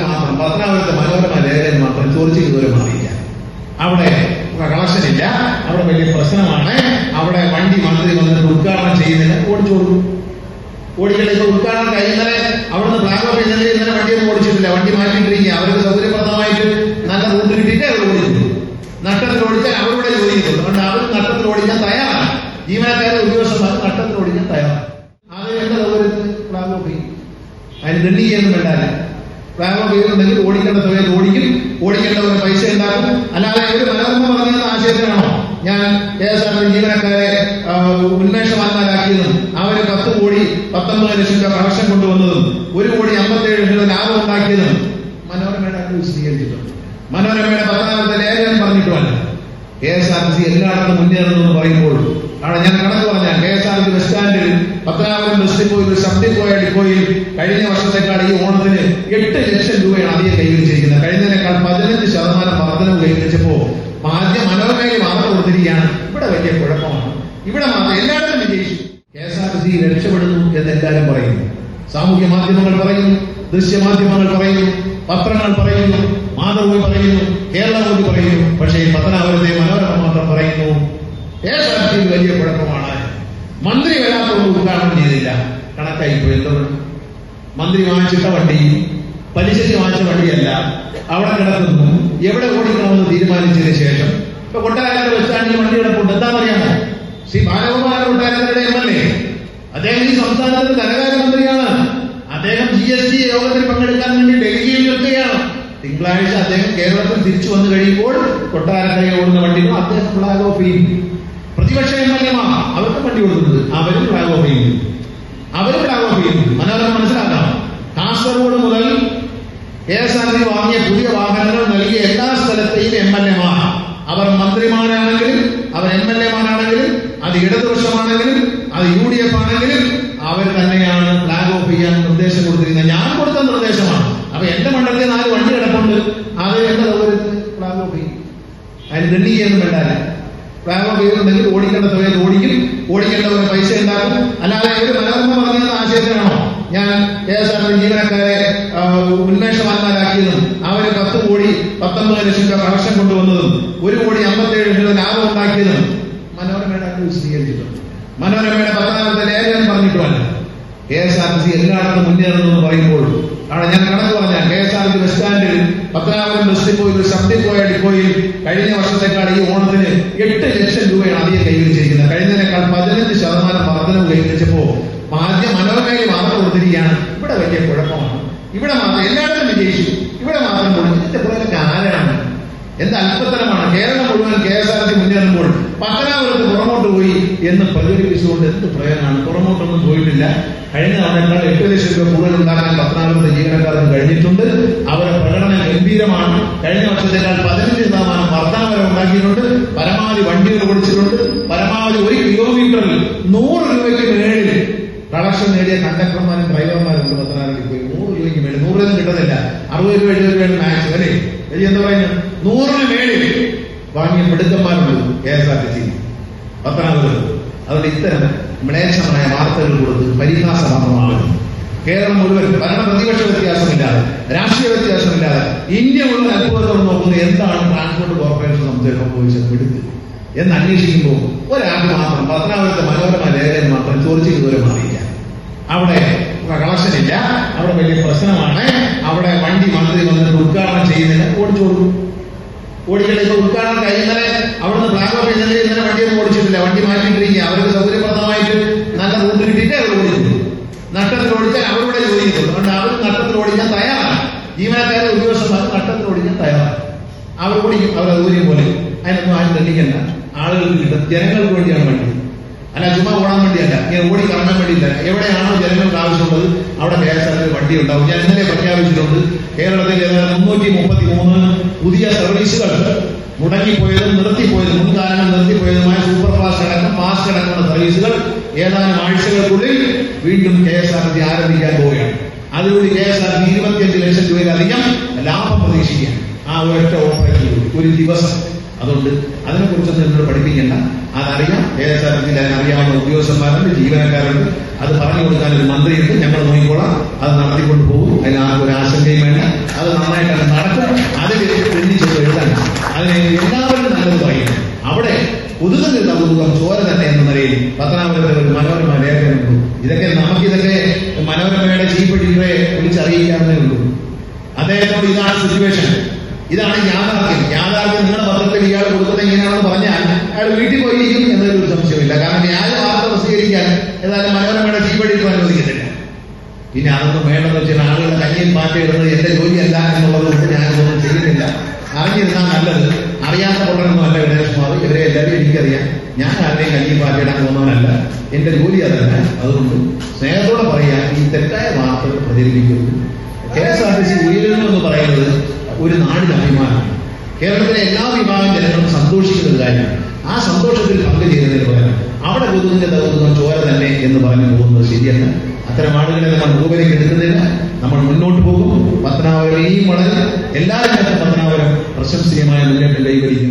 മാത്രം പത്തനാപുരത്തെ മനോരമ ലേഖകൻ മാത്രം ചോദിച്ചു ഇതുവരെ മാറിയില്ല അവിടെ കളക്ഷൻ ഇല്ല അവിടെ വലിയ പ്രശ്നമാണ്. അവിടെ വണ്ടി മന്ത്രി വന്നിട്ട് ഉദ്ഘാടനം ചെയ്യുന്നതിന് ഓടിച്ചു കൊടുക്കും. ഓടിക്കട്ടെ ഉദ്ഘാടനം കഴിയുന്നതിന് അവിടുന്ന് ഫ്ലാഗ് ഓഫ് ചെയ്യുന്നത് ഇന്നലെ വണ്ടിയൊന്നും ഓടിച്ചിട്ടില്ല. വണ്ടി മാറ്റിയിട്ടിരിക്കുക. അവർക്ക് സൗകര്യപ്രദമായിട്ട് നല്ല റൂട്ട് കിട്ടിയിട്ട് അവർ ഓടിക്കുന്നു നഷ്ടത്തിൽ ഓടിച്ചാൽ അവരുടെ ചെയ്തു അതുകൊണ്ട് അവർ നഷ്ടത്തിൽ ഓടിക്കാൻ തയ്യാറാണ്. ജീവനക്കാരെ ഉദ്യോഗസ്ഥന്മാർ നഷ്ടത്തിൽ ഓടിക്കാൻ തയ്യാറാണ്. അത് എന്താ സൗകര്യത്തിന് ഫ്ലാഗ് ഓഫ് ചെയ്യും അതിന് ദണ്ഡിക്കൊന്നും വേണ്ടാല ഫ്ലാഗ് ചെയ്തിട്ടുണ്ടെങ്കിൽ ഓടിക്കേണ്ട സമയത്ത് ഓടിക്കും. ഓടിക്കേണ്ടവരെ പൈസ ഉണ്ടാക്കും. അല്ലാതെ ഒരു മനോരമ പറഞ്ഞ ആശയത്തിനാണോ? ഞാൻ കെ എസ് ആർ ജീവനക്കാരെ ഉന്മേഷവാന്മാരാക്കിയതും അവർ പത്ത് കോടി പത്തൊമ്പത് ലക്ഷം രൂപ കളക്ഷൻ കൊണ്ടുവന്നതും ഒരു കോടി അമ്പത്തേഴ് ലക്ഷം രൂപ ലാഭം ഉണ്ടാക്കിയതും മനോരമയുടെ അത് വിശദീകരിച്ചിട്ടുണ്ട്. മനോരമയുടെ പത്താമത്തെ ലേഖനം പറഞ്ഞിട്ടുമല്ല K S R T C എല്ലായിടത്തും മുന്നേറുന്നു എന്ന് പറയുമ്പോൾ ആണ് ഞാൻ കണക്ക് പറഞ്ഞ K S R T bus സ്റ്റാൻഡിൽ പത്തനാപുരം ബസ് പോയി ഒരു പോയാടി പോയി. കഴിഞ്ഞ വർഷത്തെക്കാൾ ഈ ഓണത്തിന് എട്ട് ലക്ഷം രൂപയാണ് അധികം കൈവരിച്ചിരിക്കുന്നത് കഴിഞ്ഞതിനേക്കാൾ പതിനഞ്ച് ശതമാനം വർധനവ് കൈവരിച്ചപ്പോ ആദ്യം മനോരമയിൽ വാർത്ത കൊടുത്തിരിക്കുകയാണ്. ഇവിടെ വലിയ കുഴപ്പമാണ്. ഇവിടെ മാത്രം എല്ലായിടത്തും വിജയിച്ചു. കെ എസ് ആർ ടി രക്ഷപ്പെടുന്നു എന്ന് എല്ലാവരും പറയുന്നു. സാമൂഹ്യ മാധ്യമങ്ങൾ പറയുന്നു ദൃശ്യമാധ്യമങ്ങൾ പറയുന്നു പത്രങ്ങൾ പറയുന്നു മാതൃഭൂമി പറയുന്നു കേരളം പറയുന്നു. പക്ഷേ പത്തനാപുരത്തെ മനോരമ മാത്രം പറയുന്നു ടി വലിയ കുഴപ്പമാണ്. മന്ത്രി വരാത്തോണ്ട് ഉദ്ഘാടനം ചെയ്തില്ല. കണക്കായി പോയി. എന്തുകൊണ്ട്? മന്ത്രി വാങ്ങിച്ചിട്ട വണ്ടി പലിശയ്ക്ക് വാങ്ങിച്ച വണ്ടിയല്ല. അവിടെ കിടക്കുന്നു. എവിടെ ഓടിക്കണമെന്ന് തീരുമാനിച്ചതിന് ശേഷം. ഇപ്പൊ കൊട്ടാരത്തിൽ വെച്ചാണെങ്കിൽ വണ്ടി കിടപ്പുണ്ട്. എന്താണെന്നറിയാമോ ശ്രീ ബാലഗോപാല കൊട്ടാരത്തിന്റെ എം എൽ എ. അദ്ദേഹം ഈ സംസ്ഥാനത്തിന്റെ ധനകാര്യമന്ത്രിയാണ്. അദ്ദേഹം ജി എസ് ടി യോഗത്തിൽ പങ്കെടുക്കാൻ വേണ്ടി ഡൽഹിയിൽ നിൽക്കുകയാണ്. തിങ്കളാഴ്ച അദ്ദേഹം കേരളത്തിൽ തിരിച്ചു വന്നു കഴിയുമ്പോൾ കൊട്ടാരക്കരയിൽ ഓടുന്ന വണ്ടികൾ അദ്ദേഹം ഫ്ലാഗ് ഓഫ് ചെയ്യും പ്രതിപക്ഷ എം എൽ അവർക്ക് വണ്ടി കൊടുക്കുന്നത്. അവരും ഫ്ലാഗ് ഓഫ് ചെയ്യുന്നു. അവരും ഫ്ലാഗ് ഓഫ് ചെയ്യുന്നു. മനോരമ മനസ്സിലാക്കാം. കാസർഗോഡ് മുതൽ കെ എസ് ആർ ടി വാങ്ങിയ പുതിയ വാഹനങ്ങൾ നൽകിയ എല്ലാ സ്ഥലത്തെയും എം എൽ അവർ മന്ത്രിമാരാണെങ്കിലും അവർ എം എൽ എമാരാണെങ്കിലും അത് ഇടതുപക്ഷമാണെങ്കിലും അത് യു ഡി എഫ് ആണെങ്കിലും അവർ തന്നെയാണ് ഫ്ലാഗ് ഓഫ് ചെയ്യാൻ നിർദ്ദേശം കൊടുത്തിരുന്നത് ഞാൻ കൊടുത്ത നിർദ്ദേശമാണ്. അപ്പൊ എന്റെ മണ്ഡലത്തിൽ നാല് വണ്ടി കിടപ്പുണ്ട്. അത് എന്റെ സൗകര്യത്തിന് ഫ്ലാഗ് ഓഫ് ചെയ്യും. അതിന് ദണ്ഡിക്കൊന്നും വേണ്ടാല ഫ്ലാഗ് പേരുണ്ടെങ്കിൽ ഓടിക്കേണ്ട സമയത്ത് ഓടിക്കും. ഓടിക്കേണ്ടവർ പൈസ ഉണ്ടാക്കും. അല്ലാതെ ഒരു മനോരമ പറഞ്ഞ ആശയത്തിനാണോ? ഞാൻ കെ എസ് ആർ ടി ജീവനക്കാരെ ഉന്മേഷവാന്മാരാക്കിയതും അവർ പത്ത് കോടി പത്തൊമ്പത് ലക്ഷം രൂപ കളക്ഷൻ കൊണ്ടുവന്നതും ഒരു കോടി അമ്പത്തേഴ് ലക്ഷം രൂപ ലാഭം ഉണ്ടാക്കിയതും മനോരമയുടെ വിശദീകരിച്ചിട്ടുണ്ട്. മനോരമയുടെ പത്താമത്തെ ലേഖനം പറഞ്ഞിട്ടുമല്ല K S R T C എല്ലായിടത്തും മുന്നേറുന്നു എന്ന് പറയുമ്പോൾ ആണ് ഞാൻ കണക്ക് പറഞ്ഞ കെ ടി ബസ് സ്റ്റാൻഡിൽ പത്തനാപുരം ബസ്സിൽ പോയി ഒരു സബ് പോയ ഡിപ്പോയിൽ കഴിഞ്ഞ വർഷത്തെക്കാൾ ഈ ഓണത്തിന് എട്ട് ലക്ഷം രൂപയാണ് അധികം കൈവരിച്ചിരിക്കുന്നത് കഴിഞ്ഞതിനേക്കാൾ പതിനഞ്ച് ശതമാനം വർധനവ് കൈവരിച്ചപ്പോ ആദ്യം മനോരമയിൽ വാർത്ത കൊടുത്തിരിക്കുകയാണ്. ഇവിടെ വലിയ കുഴപ്പമാണ്. ഇവിടെ മാത്രം എല്ലായിടത്തും വിജയിച്ചു. ഇവിടെ മാത്രം ഇതിന്റെ പുറകിലൊക്കെ ആരാണ്? എന്ത് അല്പത്തരമാണ് കേരളം മുഴുവൻ കെ എസ് ആർ ടി മുന്നേറുമ്പോൾ പത്തനാപുരത്ത് പുറമോട്ട് പോയി. എന്ന് പ്രചരിപ്പിച്ചുകൊണ്ട് എന്ത് പ്രയോജനമാണ്? പുറമോട്ടൊന്നും പോയിട്ടില്ല. കഴിഞ്ഞ തവണ എട്ട് ലക്ഷം രൂപ കൂടുതൽ ഉണ്ടാക്കാൻ പത്തനാപുരത്തെ ജീവനക്കാർക്ക് കഴിഞ്ഞിട്ടുണ്ട്. അവരെ പ്രകടനം ഗംഭീരമാണ്. കഴിഞ്ഞ വർഷത്തേക്കാൾ പതിനഞ്ച് ശതമാനം വർധന വരെ ഉണ്ടാക്കിയിട്ടുണ്ട്. പരമാവധി വണ്ടികൾ ഓടിച്ചിട്ടുണ്ട്. പരമാവധി ഒരു കിലോമീറ്ററിൽ നൂറ് രൂപയ്ക്ക് മേളിൽ കളക്ഷൻ നേടിയ കണ്ടക്ടർമാരും ഡ്രൈവർമാരും പത്തനാപുരത്തിൽ പോയി നൂറ് രൂപയ്ക്ക് മേളിൽ. നൂറ് രൂപ കിട്ടുന്നില്ല. അറുപത് രൂപ എഴുപത് രൂപയാണ് മാക്സിമം അല്ലേ? എന്താ പറയുന്നത് നൂറിന് മേളിൽ വാങ്ങിയ മിടുക്കന്മാരുണ്ട് K S R T C പത്തനാപുരത്ത് അതുകൊണ്ട് ഇത്തരം മ്ലേച്ഛമായ വാർത്തകൾ കൊടുത്ത് പരിഹാസമാർഗമാണ് കേരളം മുഴുവൻ ഭരണ പ്രതിപക്ഷ വ്യത്യാസമില്ലാതെ രാഷ്ട്രീയ വ്യത്യാസമില്ലാതെ ഇന്ത്യ മുഴുവൻ അത്ഭുതത്തോട് നോക്കുന്നത് എന്താണ് ട്രാൻസ്പോർട്ട് കോർപ്പറേഷൻ നമുക്ക് സംഭവിച്ചത് എടുത്ത് എന്ന് അന്വേഷിക്കുമ്പോൾ ഒരാൾ മാത്രം പത്തനാപുരത്തെ മനോരമ ലേഖനം മാത്രം ചോദിച്ചു ഇതുവരെ മാറിയില്ല അവിടെ കളക്ഷൻ ഇല്ല അവിടെ വലിയ പ്രശ്നമാണ് അവിടെ വണ്ടി മന്ത്രി വന്നിട്ട് ഉദ്ഘാടനം ചെയ്യുന്നില്ല ഓടിച്ചു കൊടുക്കും ഓടിക്കട്ടെ ഇപ്പൊ ഉദ്ഘാടനം കഴിയുന്നവരെ അവിടുന്ന് ഫ്ലാഗ് ഓഫ് ചെയ്യുന്നത് ഇന്നലെ വണ്ടിയൊന്നും ഓടിച്ചിട്ടില്ല വണ്ടി മാറ്റിയിട്ടിരിക്കുക അവർക്ക് സൗകര്യപ്രദമായിട്ട് നല്ല റൂട്ട് കിട്ടിയിട്ടേ അവർ ഓടിക്കുന്നു നഷ്ടത്തിൽ ഓടിച്ചാൽ അവരുടെ ജോലി അതുകൊണ്ട് അവർ നഷ്ടത്തിൽ ഓടിക്കാൻ തയ്യാറാണ്. ജീവനക്കാരെ ഉദ്യോഗസ്ഥന്മാർ നഷ്ടത്തിൽ ഓടിക്കാൻ തയ്യാറാണ്. അവർ ഓടിക്കും അവർ സൗകര്യം പോലെ. അതിനൊന്നും ആരും തെളിയിക്കണ്ട ആളുകൾക്ക് കിട്ടും. ജനങ്ങൾക്ക് വേണ്ടിയാണ് വണ്ടി. അല്ല ചുമ്മാ ഓടാൻ വേണ്ടിയല്ല. ഇങ്ങനെ ഓടി കറങ്ങാൻ വേണ്ടിയില്ല എവിടെയാണോ ജനങ്ങൾക്ക് ആവശ്യമുള്ളത് അവിടെ കെ എസ് ആർ വണ്ടി ഉണ്ടാവും. ഞാൻ ഇന്നലെ പ്രഖ്യാപിച്ചിട്ടുണ്ട് കേരളത്തിൽ മുന്നൂറ്റി മുപ്പത്തി മൂന്ന് പുതിയ സർവീസുകൾ മുടങ്ങിപ്പോയതും നിർത്തിപ്പോയതും മുൻകാലം നിർത്തിപ്പോയതുമായ സൂപ്പർ ഫാസ്റ്റ് അടക്കം ഫാസ്റ്റ് അടക്കമുള്ള സർവീസുകൾ ഏതാനും ആഴ്ചകൾക്കുള്ളിൽ വീണ്ടും കെ എസ് ആർ ടി ആരംഭിക്കാൻ പോവുകയാണ്. അതിലൂടെ കെ എസ് ആർ ടി ഇരുപത്തിയഞ്ച് ലക്ഷം രൂപയിലധികം ലാഭം പ്രതീക്ഷിക്കുകയാണ്. ആ ഒരൊറ്റ ഓപ്പറേറ്റീവ് ഒരു ദിവസം. അതുകൊണ്ട് അതിനെക്കുറിച്ചൊന്നും എന്നോട് പഠിപ്പിക്കേണ്ട. അതറിയാം ഏതാണെങ്കിൽ അതിനറിയാവുന്ന ഉദ്യോഗസ്ഥന്മാരുണ്ട് ജീവനക്കാരുണ്ട്. അത് പറഞ്ഞു കൊടുക്കാൻ ഒരു മന്ത്രിയുണ്ട്. ഞങ്ങൾ നോക്കിക്കോളാം. അത് നടത്തിക്കൊണ്ട് പോകും. അതിന് ആർക്കും ഒരു ആശങ്കയും വേണ്ട. അത് നന്നായിട്ട് നടക്കും. അതിൽ എണ്ണിച്ചത് എഴുതാൻ അതിന് എല്ലാവരും നല്ലത് പറയും അവിടെ പുതുതുക നമുക്ക് ചോര തന്നെ എന്ന നിലയിൽ പത്തനാപുരത്തെ ഒരു മനോരമ ലേഖനമുള്ളൂ ഇതൊക്കെ നമുക്കിതൊക്കെ മനോരമയുടെ ചീഫ് എഡിറ്ററെ വിളിച്ചറിയിക്കാവുന്നേ ഉള്ളൂ. അദ്ദേഹത്തോട് ഇതാണ് സിറ്റുവേഷൻ ഇതാണ് യാഥാർത്ഥ്യം. യാഥാർത്ഥ്യം നിങ്ങളുടെ പത്രത്തിൽ ഇയാൾ കൊടുക്കുന്നത് ഇങ്ങനെയാണെന്ന് പറഞ്ഞാൽ അയാൾ വീട്ടിൽ പോയിരിക്കും എന്നൊരു സംശയമില്ല കാരണം ഞാൻ വാർത്ത പ്രസിദ്ധീകരിക്കാൻ ഏതായാലും മനോരമയുടെ എഡിറ്റർ അനുവദിക്കുന്നില്ല പിന്നെ അതൊന്നും വേണ്ടെന്ന് വെച്ചാൽ ആളുകളുടെ കയ്യിൽ മാറ്റി ഇടുന്നത് എന്റെ ജോലിയല്ല എന്നുള്ളത് കൊണ്ട് ഞാനതൊന്നും ചെയ്യുന്നില്ല. അറിഞ്ഞിരുന്നാൽ നല്ലത്. അറിയാത്ത കൊണ്ടൊന്നും അല്ല ഗണേഷ്കുമാർ ഇവരെ എല്ലാവരും എനിക്കറിയാം. ഞാൻ ആരുടെയും കയ്യിൽ മാറ്റിയിടാൻ പോകുന്നവനല്ല. എന്റെ ജോലി അതല്ല. അതുകൊണ്ട് സ്നേഹത്തോടെ പറയാൻ ഈ തെറ്റായ വാർത്തകൾ പ്രചരിപ്പിക്കുന്നു. K S R T C ഉയരുന്നു എന്ന് പറയുന്നത് ഒരു നാടിന് അഭിമാനമാണ് കേരളത്തിലെ എല്ലാ വിഭാഗം ജനങ്ങളും സന്തോഷിക്കുന്ന ഒരു കാര്യമാണ്. ആ സന്തോഷത്തിൽ പങ്കുചേരുന്നതിന് പകരം അവിടെ കൊതുകിന്റെ തകർന്ന ചോര തന്നെ എന്ന് പറഞ്ഞു പോകുന്നത് ശരിയല്ല. അത്തരം ആളുകളെ നമ്മൾ മുഖവിലേക്ക് എടുക്കുന്നില്ല നമ്മൾ മുന്നോട്ട് പോകും. പത്തനാപുരം ഇനിയും വളരെ. എല്ലാ പത്മനാഭരം പ്രശംസനീയമായ മുന്നേറ്റം കൈവരിക്കും